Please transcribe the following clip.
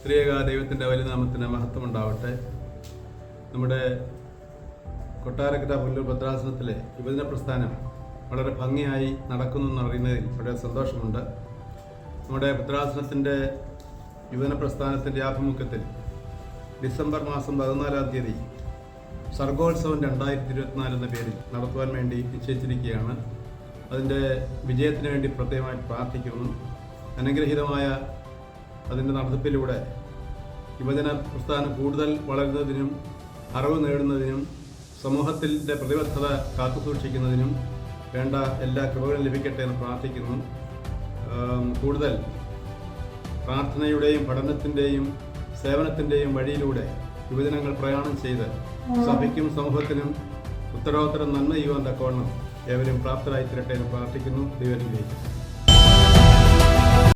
സ്ത്രീക ദൈവത്തിന്റെ വലിയനാമത്തിന് മഹത്വം ഉണ്ടാവട്ടെ നമ്മുടെ കൊട്ടാരക്കര പുല്ലൂർ ഭദ്രാസനത്തിലെ യുവജന പ്രസ്ഥാനം വളരെ ഭംഗിയായി നടക്കുന്നു എന്നറിയുന്നതിൽ വളരെ സന്തോഷമുണ്ട്. നമ്മുടെ ഭദ്രാസനത്തിന്റെ യുവജന പ്രസ്ഥാനത്തിന്റെ ആഭിമുഖ്യത്തിൽ ഡിസംബർ മാസം പതിനാലാം തീയതി സർഗോത്സവം രണ്ടായിരത്തി ഇരുപത്തിനാല് എന്ന പേരിൽ നടത്തുവാൻ വേണ്ടി നിശ്ചയിച്ചിരിക്കുകയാണ്. അതിന്റെ വിജയത്തിന് വേണ്ടി പ്രത്യേകമായി പ്രാർത്ഥിക്കുന്നു. അനുഗ്രഹീതമായ അതിന്റെ നടത്തിപ്പിലൂടെ യുവജന പ്രസ്ഥാനം കൂടുതൽ വളരുന്നതിനും അറിവ് നേടുന്നതിനും സമൂഹത്തിന്റെ പ്രതിബദ്ധത കാത്തുസൂക്ഷിക്കുന്നതിനും വേണ്ട എല്ലാ കൃപകളും ലഭിക്കട്ടെ എന്ന് പ്രാർത്ഥിക്കുന്നു. കൂടുതൽ പ്രാർത്ഥനയുടെയും പഠനത്തിന്റെയും സേവനത്തിന്റെയും വഴിയിലൂടെ യുവജനങ്ങൾ പ്രയാണം ചെയ്ത് സഭയ്ക്കും സമൂഹത്തിനും ഉത്തരോത്തരം നന്മ ചെയ്യുവാൻ തക്കവണ്ണം ഏവരും പ്രാപ്തരായി തീരട്ടെ എന്ന് പ്രാർത്ഥിക്കുന്നു. ദൈവത്തിലേക്ക്.